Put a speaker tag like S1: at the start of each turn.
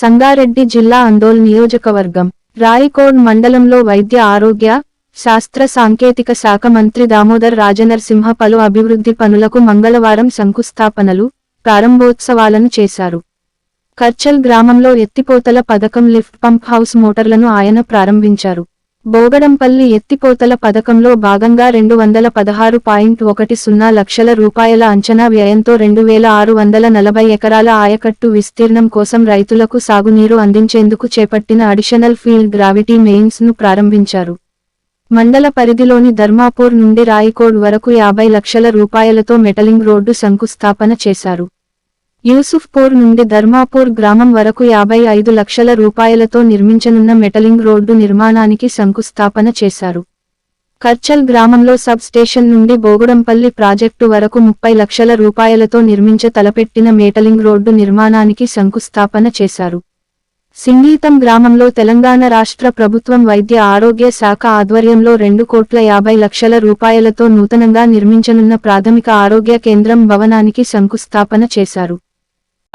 S1: సంగారెడ్డి జిల్లా అందోల్ నియోజకవర్గం రాయికోడ్ మండలంలో వైద్య ఆరోగ్య శాస్త్ర సాంకేతిక శాఖ మంత్రి దామోదర్ రాజనరసింహ పలు అభివృద్ధి పనులకు మంగళవారం శంకుస్థాపనలు ప్రారంభోత్సవాలను చేశారు. కర్చల్ గ్రామంలో ఎత్తిపోతల పథకం లిఫ్ట్ పంప్ హౌస్ మోటార్లను ఆయన ప్రారంభించారు. బోగడంపల్లి ఎత్తిపోతల పథకంలో భాగంగా రెండు వందల పదహారు పాయింట్ ఒకటి సున్నా లక్షల రూపాయల అంచనా వ్యయంతో రెండు వేల ఆరు వందల నలభై ఎకరాల ఆయకట్టు విస్తీర్ణం కోసం రైతులకు సాగునీరు అందించేందుకు చేపట్టిన అడిషనల్ ఫీల్డ్ గ్రావిటీ మెయిన్స్ను ప్రారంభించారు. మండల పరిధిలోని ధర్మాపూర్ నుండి రాయికోడ్ వరకు యాభై లక్షల రూపాయలతో మెటలింగ్ రోడ్డు శంకుస్థాపన చేశారు. యూసుఫ్పూర్ నుండి ధర్మాపూర్ గ్రామం వరకు యాభై ఐదు లక్షల రూపాయలతో నిర్మించనున్న మెటలింగ్ రోడ్డు నిర్మాణానికి శంకుస్థాపన చేశారు. కర్చల్ గ్రామంలో సబ్ స్టేషన్ నుండి బోగుడంపల్లి ప్రాజెక్టు వరకు ముప్పై లక్షల రూపాయలతో నిర్మించ తలపెట్టిన మేటలింగ్ రోడ్డు నిర్మాణానికి శంకుస్థాపన చేశారు. సింగీతం గ్రామంలో తెలంగాణ రాష్ట్ర ప్రభుత్వం వైద్య ఆరోగ్య శాఖ ఆధ్వర్యంలో రెండు కోట్ల యాభై లక్షల రూపాయలతో నూతనంగా నిర్మించనున్న ప్రాథమిక ఆరోగ్య కేంద్రం భవనానికి శంకుస్థాపన చేశారు.